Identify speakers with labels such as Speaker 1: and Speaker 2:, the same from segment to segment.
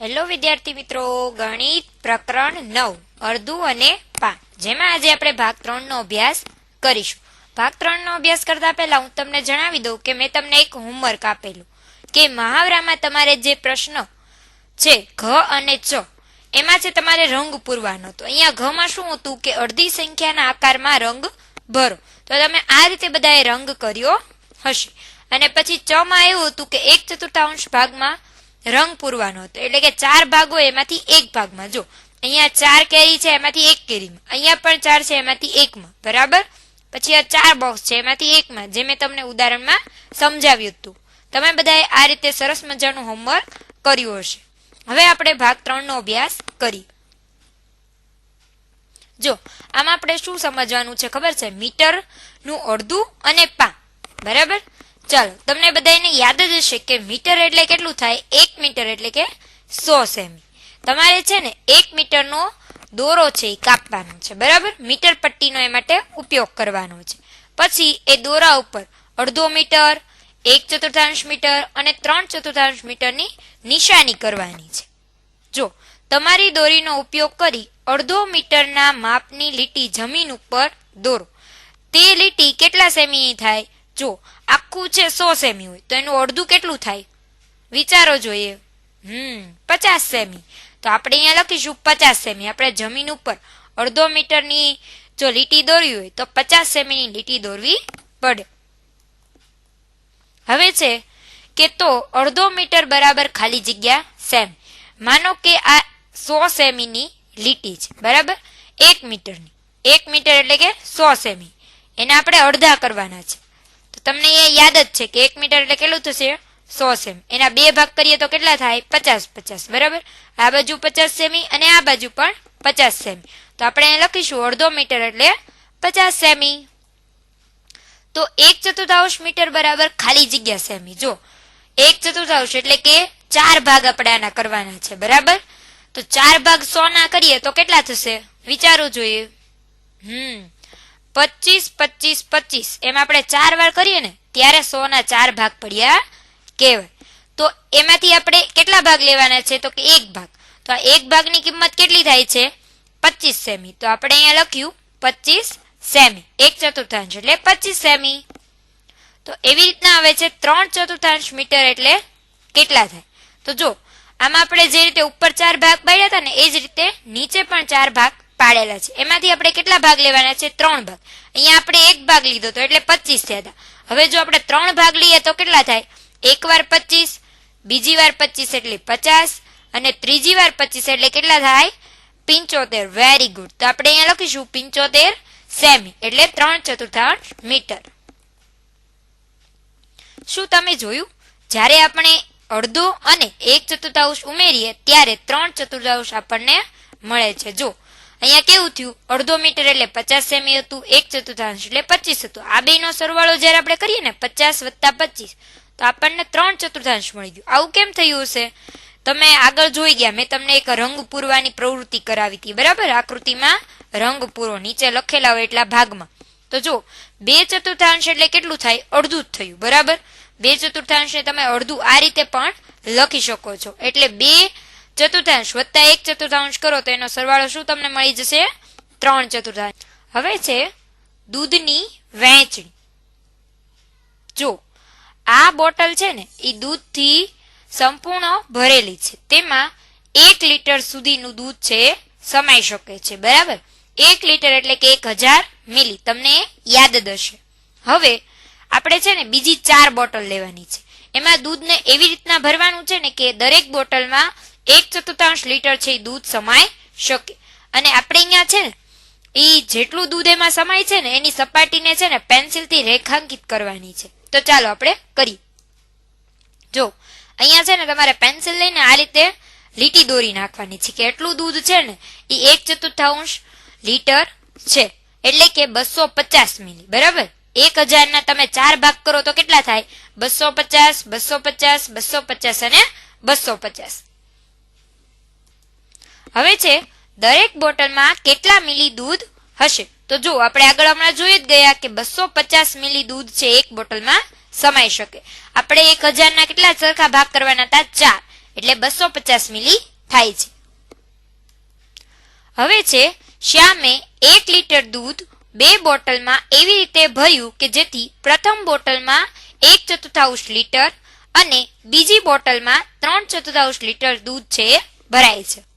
Speaker 1: Hello વિદ્યાર્થી મિત્રો, ગણિત પ્રકરણ નવ અડધું અને પાંચ. જેમાં આજે આપણે ભાગ ત્રણ નો અભ્યાસ કરીશું. ભાગ ત્રણ નો અભ્યાસ કરતા પહેલા હું તમને જણાવી દઉં કે મેં તમને એક હોમવર્ક આપેલું, કે મહાવરામાં તમારે જે પ્રશ્ન છે, ઘ અને ચ, એમાં છે તમારે રંગ પૂરવાનો. તો અહીંયા ઘમાં શું હતું કે અડધી સંખ્યાના આકારમાં રંગ ભરો. તો તમે આ રીતે બધાએ રંગ કર્યો હશે. અને પછી ચ માં એવું હતું કે એક ચતુર્થાંશ ભાગમાં રંગ પૂરવાનો હતો. એટલે કે ચાર ભાગો એમાંથી એક ભાગમાં. જો, અહીંયા ચાર કેરી છે, એમાંથી એક કેરીમાં. અહીંયા પણ ચાર છે, એમાંથી એકમાં. બરાબર? પછી આ ચાર બોક્સ છે, એમાંથી એકમાં, જે મેં તમને ઉદાહરણમાં સમજાવ્યું હતું. તમે બધાએ આ રીતે સરસ મજાનું હોમવર્ક કર્યું હશે. હવે આપણે ભાગ ત્રણ નો અભ્યાસ કરીએ જો, આમાં આપણે શું સમજવાનું છે ખબર છે? મીટરનું અડધું અને પા બરાબર? ચાલો, તમને બધાને યાદ જ હશે કે મીટર એટલે કેટલું થાય? એક મીટર એટલે કે સો સેમી. તમારે છે ને એક મીટરનો દોરો છે એ કાપવાનો છે, બરાબર? મીટર પટ્ટીનો એ માટે ઉપયોગ કરવાનો છે. પછી એ દોરા ઉપર અડધો મીટર, એક ચતુર્થાંશ મીટર અને ત્રણ ચતુર્થાંશ મીટરની નિશાની કરવાની છે. જો, તમારી દોરીનો ઉપયોગ કરી અડધો મીટરના માપની લીટી જમીન ઉપર દોરો. તે લીટી કેટલા સેમીની થાય? જો આખું છે સો સેમી હોય. તો એનું અડધું કેટલું થાય? વિચારો જોઈએ. હમ, પચાસ સેમી. તો આપણે અહીંયા લખીશું પચાસ સેમી. આપણે જમીન ઉપર અડધો મીટરની જો લીટી દોરવી હોય, તો પચાસ સેમીની લીટી દોરવી પડે. હવે છે કે તો અડધો મીટર બરાબર ખાલી જગ્યા સેમ. માનો કે આ સો સેમીની લીટી છે, બરાબર? એક મીટરની. એક મીટર એટલે કે સો સેમી. એને આપણે અડધા કરવાના છે. તો તમને એ યાદ જ છે કે એક મીટર એટલે કેટલું થશે? સો સેમ. એના બે ભાગ કરીએ તો કેટલા થાય? પચાસ પચાસ. બરાબર? આ બાજુ પચાસ સેમી અને આ બાજુ પણ પચાસ સેમી. તો આપણે અહીં લખીશું અડધો મીટર એટલે પચાસ સેમી. તો એક ચતુર્થાંશ મીટર બરાબર ખાલી જગ્યા સેમી. જો, એક ચતુર્થાંશ એટલે કે ચાર ભાગ આપણે આના કરવાના છે. બરાબર? તો ચાર ભાગ સો ના કરીએ તો કેટલા થશે? વિચારવું જોઈએ. હમ. પચીસ પચીસ પચીસ. એમ આપણે ચાર વાર કરીએ ને, ત્યારે સો ના ચાર ભાગ પડ્યા કહેવાય. તો એમાંથી આપણે કેટલા ભાગ લેવાના છે? તો કે એક ભાગ. તો આ એક ભાગની કિંમત કેટલી થાય છે? પચીસ સેમી. તો આપણે અહીંયા લખ્યું, પચીસ સેમી. એક ચતુર્થાંશ એટલે પચીસ સેમી. તો એવી રીતના આવે છે, ત્રણ ચતુર્થાંશ મીટર એટલે કેટલા થાય? તો જો, આમાં આપણે જે રીતે ઉપર ચાર ભાગ પાડ્યા હતા ને, એ જ રીતે નીચે પણ ચાર ભાગ પાડેલા છે. એમાંથી આપણે કેટલા ભાગ લેવાના છે? ત્રણ ભાગ. અહીંયા આપણે એક ભાગ લીધો તો એટલે પચીસ થયા હતા. હવે જો આપણે ત્રણ ભાગ લઈએ તો કેટલા થાય? એક વાર પચીસ, બીજી વાર પચીસ એટલે પચાસ, અને ત્રીજી વાર પચીસ એટલે કેટલા થાય? પિંચોતેર. વેરી ગુડ તો આપણે અહીંયા લખીશું પિંચોતેર સેમી એટલે ત્રણ ચતુર્થાંશ મીટર. શું તમે જોયું? જ્યારે આપણે અડધો અને એક ચતુર્થાંશ ઉમેરીએ ત્યારે ત્રણ ચતુર્થાંશ આપણને મળે છે. જો અહીંયા કેવું થયું? અડધો મીટર એટલે પચાસ સેમી હતું, એક ચતુર્થાંશ એટલે પચીસ હતું. આ બેનો સરવાળો જ્યારે આપણે કરીએ ને, પચાસ વત્તા પચીસ, તો આપણને ત્રણ ચતુર્થાંશ મળી ગયું. આવું કેમ થયું હશે? તમે આગળ જોઈ ગયા, મેં તમને એક રંગ પૂરવાની પ્રવૃત્તિ કરાવી હતી, બરાબર? આકૃતિમાં રંગ પૂરો નીચે લખેલા હોય એટલા ભાગમાં. તો જો બે ચતુર્થાંશ એટલે કેટલું થાય? અડધું જ થયું, બરાબર? બે ચતુર્થાંશને તમે અડધું આ રીતે પણ લખી શકો છો. એટલે બે ચતુર્થાંશ. વત્તા એક ચતુર્થાંશ કરો તો એનો સરવાળો શું તમને મળી જશે? ત્રણ ચતુર્થાંશ. હવે છે દૂધની વહેંચણી. જો આ બોટલ છે ને એ દૂધથી સંપૂર્ણ ભરેલી છે. તેમાં એક લીટર સુધીનું દૂધ છે, સમાઈ શકે છે. બરાબર? એક લીટર એટલે કે એક હજાર મિલી. તમને યાદ દશે હવે આપણે છે ને બીજી ચાર બોટલ લેવાની છે. એમાં દૂધને એવી રીતના ભરવાનું છે ને કે દરેક બોટલમાં એક ચતુર્થાંશ લીટર છે એ દૂધ સમાય શકે. અને આપણે અહીંયા છે ને એ જેટલું દૂધ એમાં સમાય છે ને, એની સપાટીને છે ને, પેન્સિલથી રેખાંકિત કરવાની છે. તો ચાલો આપણે કરીએ. જો, અહીંયા છે ને, તમારે પેન્સિલ લઈને આ રીતે લીટી દોરી નાખવાની છે કે એટલું દૂધ છે ને એ એક ચતુર્થાંશ લીટર છે. એટલે કે બસો પચાસ મિલી, બરાબર? એક હજારના તમે ચાર ભાગ કરો તો કેટલા થાય? બસો પચાસ બસો પચાસ બસો પચાસ અને બસો પચાસ. હવે છે, દરેક બોટલમાં કેટલા મિલી દૂધ હશે? તો જો, આપણે આગળ હમણાં જોઈ જ ગયા કે બસો પચાસ મિલી દૂધ છે એક બોટલમાં સમાઈ શકે. આપણે એક હજારના કેટલા સરખા ભાગ કરવાના હતા? ચાર. એટલે બસો પચાસ મિલી થાય છે. હવે છે, શ્યામે એક લીટર દૂધ બે બોટલમાં એવી રીતે ભર્યું કે જેથી પ્રથમ બોટલમાં એક ચતુર્થાંશ લીટર અને બીજી બોટલમાં ત્રણ ચતુર્થાંશ લીટર દૂધ છે ભરાય છે.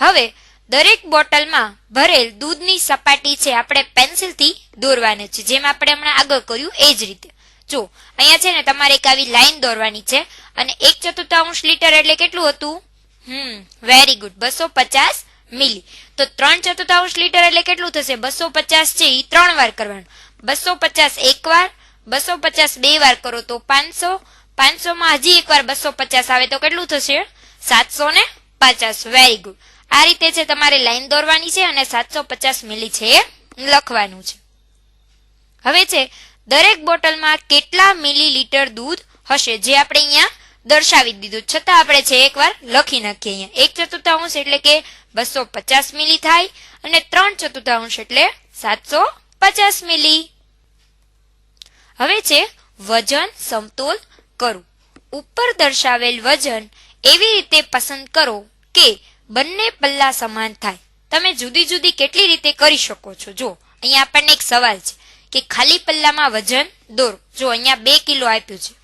Speaker 1: હવે, દરેક બોટલમાં ભરેલ દૂધની સપાટી છે આપણે પેન્સિલથી દોરવાની છે. જેમ આપણે હમણાં આગળ કર્યું, એ જ રીતે. જો, અહીંયા છે ને તમારે એક આવી લાઈન દોરવાની છે અને એક ચતુર્થાંશ લીટર એટલે કેટલું હતું? હમ વેરી ગુડ બસો પચાસ મિલી. તો ત્રણ ચતુર્થાંશ લીટર એટલે કેટલું થશે? બસો પચાસ છે એ ત્રણ વાર કરવાનું. બસો પચાસ એક વાર, બસો પચાસ બે વાર કરો તો પાંચસો. પાંચસો માં હજી એક વાર બસો પચાસ આવે તો કેટલું થશે? સાતસો ને પચાસ. વેરી ગુડ આ રીતે છે તમારે લાઈન દોરવાની છે અને સાતસો પચાસ મિલી છે એ લખવાનું છે. હવે છે, દરેક બોટલમાં કેટલા મિલીલીટર દૂધ હશે જે આપણે અહીંયા દર્શાવી દીધું. છતાં આપણે છે એકવાર લખી નાખીએ અહીંયા. એક ચતુર્થાંશ એટલે કે બસો પચાસ મિલી થાય અને ત્રણ ચતુર્થાંશ એટલે સાતસો પચાસ મિલી. હવે છે, વજન સમતોલ કરવું ઉપર દર્શાવેલ વજન એવી રીતે પસંદ કરો કે બંને પલ્લા સમાન થાય. તમે જુદી જુદી કેટલી રીતે કરી શકો છો? જો, અહીંયા આપણને એક સવાલ છે કે ખાલી પલ્લામાં વજન દોરો. જો, અહીંયા બે કિલો આપ્યું છે.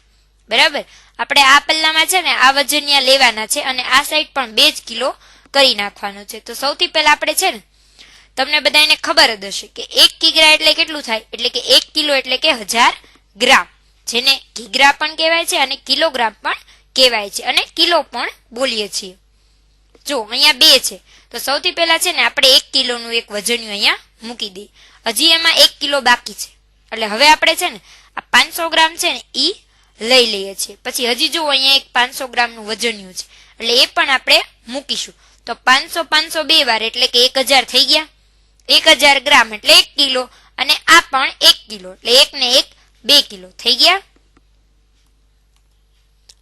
Speaker 1: બરાબર? આપણે આ પલ્લામાં છે ને, આ વજન ત્યાં લેવાના છે અને આ સાઈડ પણ બે જ કિલો કરી નાખવાનો છે. તો સૌથી પહેલા આપણે છે ને, તમને બધાને ખબર જ હશે કે એક કિગ્રા એટલે કેટલું થાય? એટલે કે એક કિલો એટલે કે હજાર ગ્રામ. જેને ઘીગ્રા પણ કહેવાય છે અને કિલોગ્રામ પણ કહેવાય છે અને કિલો પણ બોલીએ છીએ. જો અહીંયા બે છે. તો સૌથી પહેલા છે ને, આપણે એક કિલોનું એક વજનિયું અહીંયા મૂકી દઈએ. હજી એમાં એક કિલો બાકી છે. એટલે હવે આપણે છે ને, આ પાંચસો ગ્રામ છે ને એ લઈ લઈએ છીએ. પછી હજી જો અહીંયા એક પાંચસો ગ્રામનું વજનિયું છે. એટલે એ પણ આપણે મૂકીશું. તો પાંચસો પાંચસો બે વાર, એટલે કે એક હજાર થઈ ગયા. એક હજાર ગ્રામ, એટલે એક કિલો. અને આ પણ એક કિલો. એટલે એક ને એક બે કિલો. થઈ ગયા?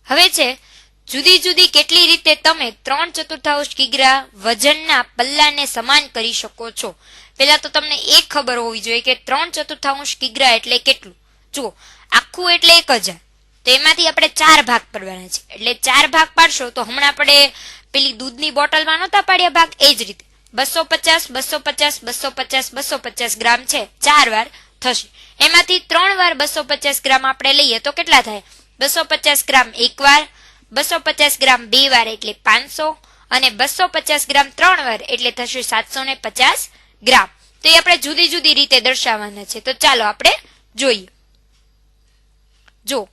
Speaker 1: હવે છે જુદી જુદી કેટલી રીતે તમે ત્રણ ચતુર્થાંશ કિગ્રા વજનના પલ્લાને સમાન કરી શકો છો? પેલા તો તમને એ ખબર હોવી જોઈએ કે ત્રણ ચતુર્થાંશ કિગ્રા એટલે કેટલું? જુઓ, આખું એટલે એક હજાર. તો એમાંથી આપણે ચાર ભાગ પાડવાના છે. એટલે ચાર ભાગ પાડશો તો હમણાં આપણે પેલી દૂધની બોટલમાં નહોતા પાડ્યા ભાગ? એ જ રીતે. બસો પચાસ બસો પચાસ બસો પચાસ બસો પચાસ ગ્રામ છે. ચાર વાર થશે. એમાંથી ત્રણ વાર બસો પચાસ ગ્રામ આપણે લઈએ તો કેટલા થાય? બસો પચાસ ગ્રામ એક વાર બસો પચાસ ગ્રામ બે વાર એટલે પાંચસો અને બસો પચાસ ગ્રામ ત્રણ વાર એટલે થશે સાતસો ને પચાસ ગ્રામ. તો એ આપણે જુદી જુદી રીતે દર્શાવવાના છે. તો ચાલો આપણે જોઈએ. જો,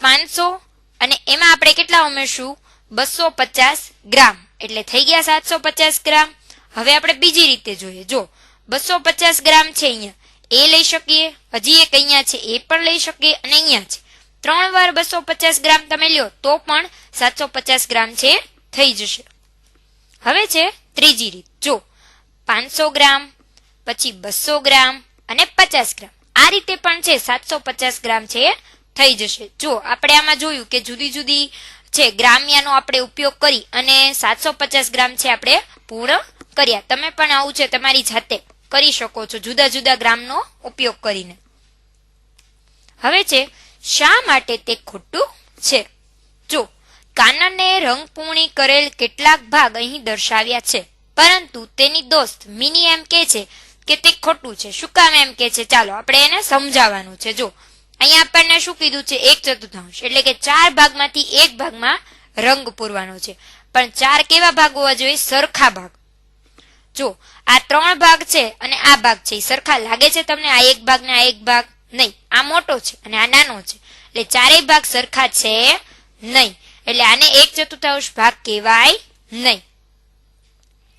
Speaker 1: પાંચસો અને એમાં આપણે કેટલા ઉમેરશું? બસો પચાસ ગ્રામ. એટલે થઈ ગયા સાતસો પચાસ ગ્રામ. હવે આપણે બીજી રીતે જોઈએ. જો બસો પચાસ ગ્રામ છે અહીંયા. એ લઈ શકીએ. હજી એક અહીંયા છે. એ પણ લઈ શકીએ અને અહીંયા છે. ત્રણ વાર બસો પચાસ ગ્રામ તમે લ્યો, તો પણ સાતસો પચાસ ગ્રામ છે, થઈ જશે. હવે છે ત્રીજી રીત. જો, પાંચસો ગ્રામ, પછી બસો ગ્રામ અને પચાસ ગ્રામ. આ રીતે પણ છે, સાતસો પચાસ ગ્રામ છે, થઈ જશે. જો, આપણે આમાં જોયું કે જુદી જુદી છે, ગ્રામ્યાનો આપણે ઉપયોગ કરી અને સાતસો પચાસ ગ્રામ છે આપણે પૂર્ણ કર્યા. તમે પણ આવું છે તમારી જાતે કરી શકો છો, જુદા જુદા ગ્રામનો ઉપયોગ કરીને. હવે છે શા માટે તે ખોટું છે? જો, કાનને રંગપૂર્ણી કરેલ કેટલાક ભાગ અહીં દર્શાવ્યા છે, પરંતુ તેની દોસ્ત મિની એમ કે છે કે તે ખોટું છે. શું કામ એમ કે છે? ચાલો, આપણે એને સમજાવવાનું છે. જો, અહીંયા આપણને શું કીધું છે? એક ચતુર્થાંશ, એટલે કે ચાર ભાગમાંથી એક ભાગમાં રંગ પૂરવાનો છે. પણ ચાર કેવા ભાગ હોવા જોઈએ? સરખા ભાગ. જો, આ ત્રણ ભાગ છે અને આ ભાગ છે. સરખા લાગે છે તમને? આ એક ભાગ ને આ એક ભાગ? નહીં, આ મોટો છે અને આ નાનો છે. એટલે ચારેય ભાગ સરખા છે નહીં. એટલે આને એક ચતુર્થાંશ ભાગ કહેવાય નહીં.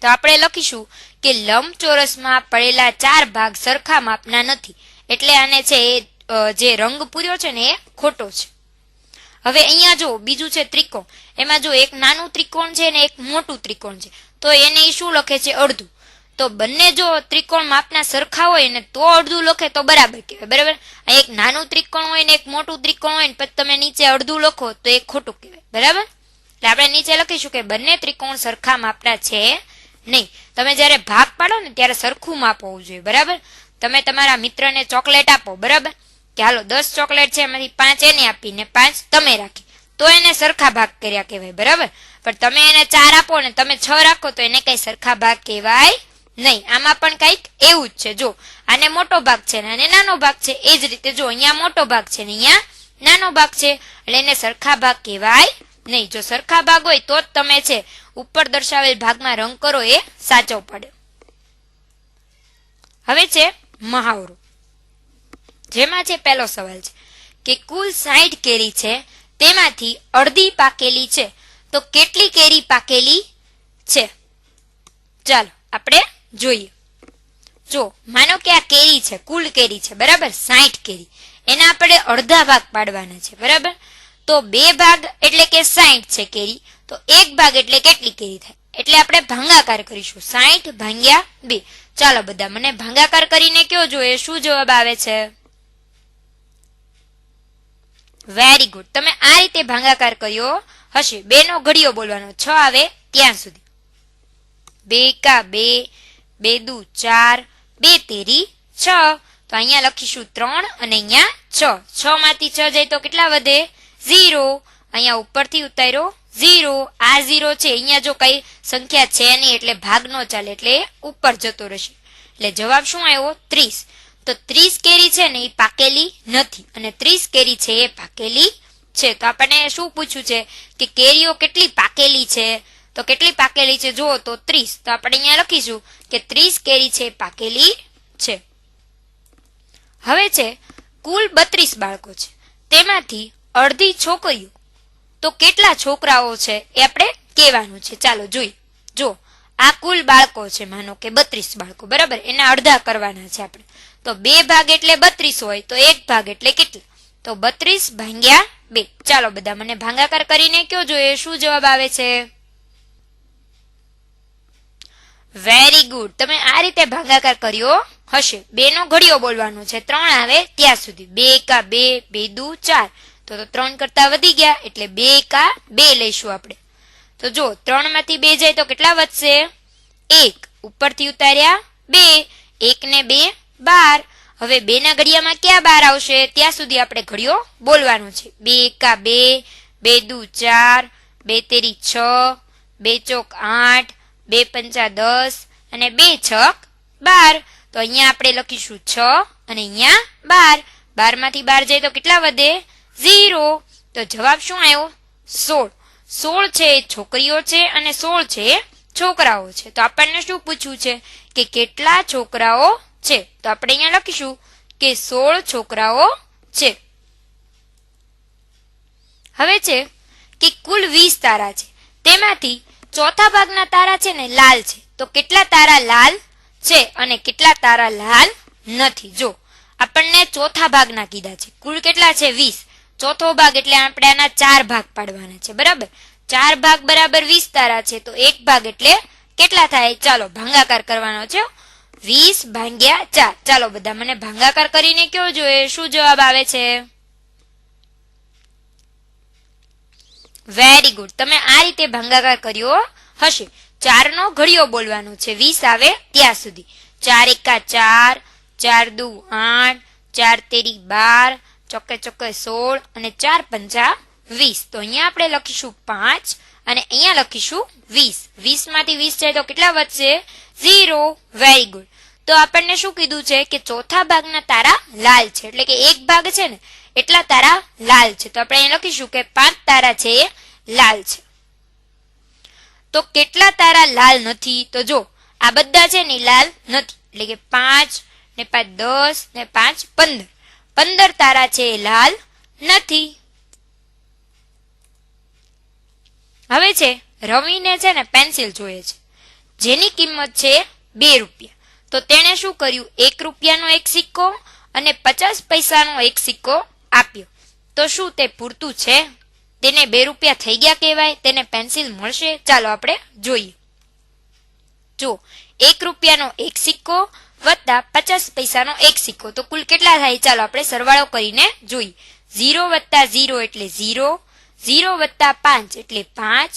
Speaker 1: તો આપણે લખીશું કે લંબચોરસમાં પડેલા ચાર ભાગ સરખા માપના નથી. એટલે આને છે એ જે રંગ પૂર્યો છે ને એ ખોટો છે. હવે અહીંયા જો બીજું છે ત્રિકોણ. એમાં જો એક નાનું ત્રિકોણ છે ને એક મોટું ત્રિકોણ છે. તો એને શું લખે છે? અડધું. તો બંને જો ત્રિકોણ માપના સરખા હોય ને તો અડધું લખે તો બરાબર કહેવાય, બરાબર? એક નાનું ત્રિકોણ હોય ને એક મોટું ત્રિકોણ હોય ને પછી તમે નીચે અડધું લખો તો એ ખોટું કહેવાય, બરાબર? એટલે આપણે નીચે લખીશું કે બંને ત્રિકોણ સરખા માપના છે નહીં. તમે જ્યારે ભાગ પાડો ને ત્યારે સરખું માપ હોવું જોઈએ, બરાબર? તમે તમારા મિત્રને ચોકલેટ આપો, બરાબર? કે હાલો, દસ ચોકલેટ છે, એમાંથી પાંચ એને આપીને પાંચ તમે રાખી. તો એને સરખા ભાગ કર્યા કહેવાય, બરાબર? પણ તમે એને ચાર આપો ને તમે છ રાખો તો એને કઈ સરખા ભાગ કહેવાય નહીં, આમાં પણ કંઈક એવું જ છે. જો, આને મોટો ભાગ છે ને આને નાનો ભાગ છે, એ જ રીતે જો, અહીંયા મોટો ભાગ છે ને અહીંયા નાનો ભાગ છે, એટલે એને સરખા ભાગ કહેવાય નહીં. જો સરખા ભાગ હોય તો જ તમે છે, ઉપર દર્શાવેલ ભાગમાં રંગ કરો, એ સાચો પડે. હવે છે મહાવરો. જેમાં છે પહેલો સવાલ છે કે કુલ સાઠ કેરી છે, તેમાંથી અડધી પાકેલી છે. તો કેટલી કેરી પાકેલી છે? ચાલો, આપણે જોઈએ. જો, માનો કે આ કેરી છે, કુલ કેરી છે, બરાબર? સાઠ કેરી. એના આપણે અડધા ભાગ પાડવાના છે, બરાબર? તો બે ભાગ એટલે કે સાઠ છે કેરી. તો એક ભાગ એટલે કેટલી કેરી થાય? એટલે આપણે ભાંગાકાર કરીશું. સાઠ ભાંગ્યા બે. ચાલો બધા, મને ભાંગાકાર કરીને કયો જોઈએ? શું જવાબ આવે છે? વેરી ગુડ તમે આ રીતે ભાંગાકાર કર્યો હશે. બે નો ઘડિયો બોલવાનો. છ આવે ત્યાં સુધી. બે કા બે. બે દુ ચાર, બે તેરી, છ. તો અહીંયા લખીશું ત્રણ અને અહીંયા છ. છ માંથી છ જાય તો કેટલા વધે? ઝીરો. અહીંયા ઉપરથી ઉતાર્યો ઝીરો. આ ઝીરો છે. અહીંયા જો કઈ સંખ્યા છે નહીં એટલે ભાગ નો ચાલે એટલે ઉપર જતો રહેશે. એટલે જવાબ શું આવ્યો? ત્રીસ. તો ત્રીસ કેરી છે ને એ પાકેલી નથી. અને ત્રીસ કેરી છે એ પાકેલી છે. તો આપણને શું પૂછ્યું છે? કે કેરીઓ કેટલી પાકેલી છે? તો કેટલી પાકેલી છે? જુઓ તો ત્રીસ. તો આપણે અહીંયા લખીશું કે ત્રીસ કેરી છે, પાકેલી છે. હવે છે, કુલ બત્રીસ બાળકો છે. તેમાંથી અડધી છોકરીઓ. તો કેટલા છોકરાઓ છે એ આપણે કહેવાનું છે? ચાલો જોઈ જો આ કુલ બાળકો છે, માનો કે બત્રીસ બાળકો. બરાબર? એના અડધા કરવાના છે આપણે. તો બે ભાગ એટલે બત્રીસ હોય, તો એક ભાગ એટલે કેટલા? તો બત્રીસ ભાંગ્યા બે. ચાલો બધા મને ભાંગાકાર કરીને કયો જોઈએ? શું જવાબ આવે છે? વેરી ગુડ તમે આ રીતે ભાગાકાર કર્યો હશે. બે નો ઘડિયો બોલવાનો છે. ત્રણ આવે ત્યાં સુધી. બે કા બે બે દુ ચાર. તો તો ત્રણ કરતા વધી ગયા એટલે બે કા બે લઈશું આપણે. તો જો ત્રણમાંથી બે જાય તો કેટલા વધશે? એક. ઉપરથી ઉતાર્યા બે. એક ને બે, બાર. હવે બે ના ઘડિયામાં ક્યાં બાર આવશે? ત્યાં સુધી આપણે ઘડિયો બોલવાનો છે. બે કા બે બે દુ ચાર, બે તેરી છ, બે ચોક આઠ બે પંચા દસ અને બે છક બાર. તો અહીંયા આપણે લખીશું છ અને અહીંયા બાર. બારમાંથી બાર જાય તો કેટલા વધે? ઝીરો. તો જવાબ શું આવ્યો? સોળ. સોળ છે છોકરીઓ છે અને સોળ છે છોકરાઓ છે. તો આપણને શું પૂછ્યું છે? કે કેટલા છોકરાઓ છે? તો આપણે અહીંયા લખીશું કે સોળ છોકરાઓ છે. હવે છે કે કુલ વીસ તારા છે. તેમાંથી ચોથા ભાગના તારા છે ને લાલ છે. તો કેટલા તારા લાલ છે અને કેટલા તારા લાલ નથી? જો, આપણને ચોથા ભાગના કીધા છે. કુલ કેટલા છે? વીસ. ચોથો ભાગ એટલે આપણે આના ચાર ભાગ પાડવાના છે. બરાબર? ચાર ભાગ બરાબર વીસ તારા છે. તો એક ભાગ એટલે કેટલા થાય? ચાલો, ભાંગાકાર કરવાનો છે વીસ ભાંગ્યા ચાર. ચાલો, બધા મને ભાંગાકાર કરીને કયો જોઈએ? શું જવાબ આવે છે? વેરી ગુડ તમે આ રીતે ભંગાકાર કર્યો હશે. ચાર નો ઘડિયો બોલવાનો છે. વીસ આવે ત્યાં સુધી. ચાર એકા ચાર ચાર દુ આઠ, ચાર તેરી બાર, ચોકે ચોકે સોળ અને ચાર પંચા વીસ. તો અહીંયા આપણે લખીશું પાંચ અને અહીંયા લખીશું વીસ. વીસમાંથી વીસ જાય તો કેટલા વધશે? ઝીરો. વેરી ગુડ તો આપણને શું કીધું છે? કે ચોથા ભાગના તારા લાલ છે. એટલે કે એક ભાગ છે ને એટલા તારા લાલ છે. તો આપણે અહીં લખીશું કે પાંચ તારા છે એ લાલ છે. તો કેટલા તારા લાલ નથી? તો જો, આ બધા છે ને લાલ નથી. એટલે કે પાંચ ને પાંચ દસ ને પાંચ પંદર. પંદર તારા છે એ લાલ નથી. હવે છે રવિને છે ને પેન્સિલ જોઈએ છે. જેની કિંમત છે બે રૂપિયા. તો તેણે શું કર્યું? એક રૂપિયાનો એક સિક્કો અને પચાસ પૈસાનો એક સિક્કો આપ્યો. તો શું તે પૂરતું છે? તેને બે રૂપિયા થઈ ગયા કહેવાય, તેને પેન્સિલ મળશે. ચાલો આપણે જોઈએ. જો, એક રૂપિયાનો એક સિક્કો વત્તા પચાસ પૈસાનો એક સિક્કો. તો કુલ કેટલા થાય? ચાલો આપણે સરવાળો કરીને જોઈએ. ઝીરો વત્તા ઝીરો એટલે ઝીરો ઝીરો વત્તા પાંચ એટલે પાંચ,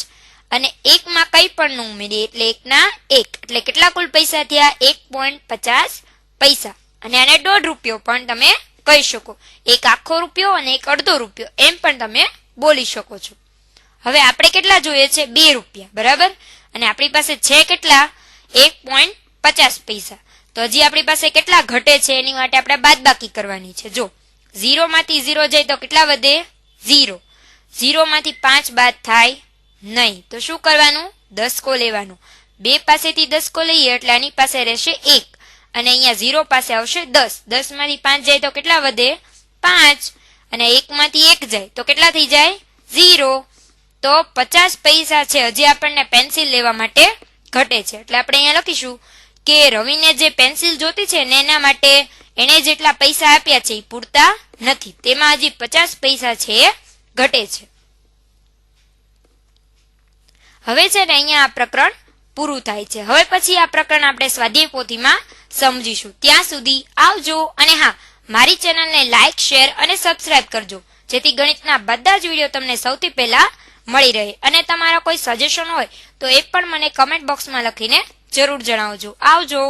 Speaker 1: અને એકમાં કંઈ પણ ન ઉમેરીએ એટલે એકના એક. એટલે કેટલા કુલ પૈસા થયા? એક પોઈન્ટ પચાસ પૈસા. અને આને દોઢ રૂપિયો પણ તમે કહી શકો. એક આખો રૂપિયો અને એક અડધો રૂપિયો. એમ પણ તમે બોલી શકો છો. હવે આપણે કેટલા જોઈએ છે? બે રૂપિયા. બરાબર? અને આપણી પાસે છે કેટલા? એક પોઈન્ટ પચાસ પૈસા. તો હજી આપણી પાસે કેટલા ઘટે છે? એની માટે આપણે બાદબાકી કરવાની છે. જો ઝીરો માંથી ઝીરો જાય તો કેટલા વધે? ઝીરો. ઝીરો માંથી પાંચ બાદ થાય નહીં. તો શું કરવાનું? દસકો લેવાનું. બે પાસેથી દસકો લઈએ એટલે આની પાસે રહેશે એક. અને અહીંયા ઝીરો પાસે આવશે દસ. દસમાંથી પાંચ જાય તો કેટલા વધે? પાંચ. અને એક માંથી એક જાય તો કેટલા થઈ જાય? ઝીરો. તો પચાસ પૈસા છે. હજી આપણને પેન્સિલ લેવા માટે ઘટે છે. એટલે આપણે અહીંયા લખીશું કે રવિને જે પેન્સિલ જોતી છે ને એના માટે એણે જેટલા પૈસા આપ્યા છે એ પૂરતા નથી. તેમાં હજી પચાસ પૈસા છે એ ઘટે છે. હવે છે ને અહીંયા આ પ્રકરણ પૂરું થાય છે. હવે પછી આ પ્રકરણ આપણે સ્વાધ્યાય પોથીમાં સમજીશું. ત્યાં સુધી આવજો અને હા, મારી ચેનલને લાઇક શેર અને સબસ્ક્રાઇબ કરજો, જેથી ગણિતના બધા જ વીડિયો તમને સૌથી પહેલા મળી રહે. અને તમારા કોઈ સજેશન હોય, તો એ પણ મને કમેન્ટ બોક્સમાં લખીને જરૂર જણાવજો. આવજો.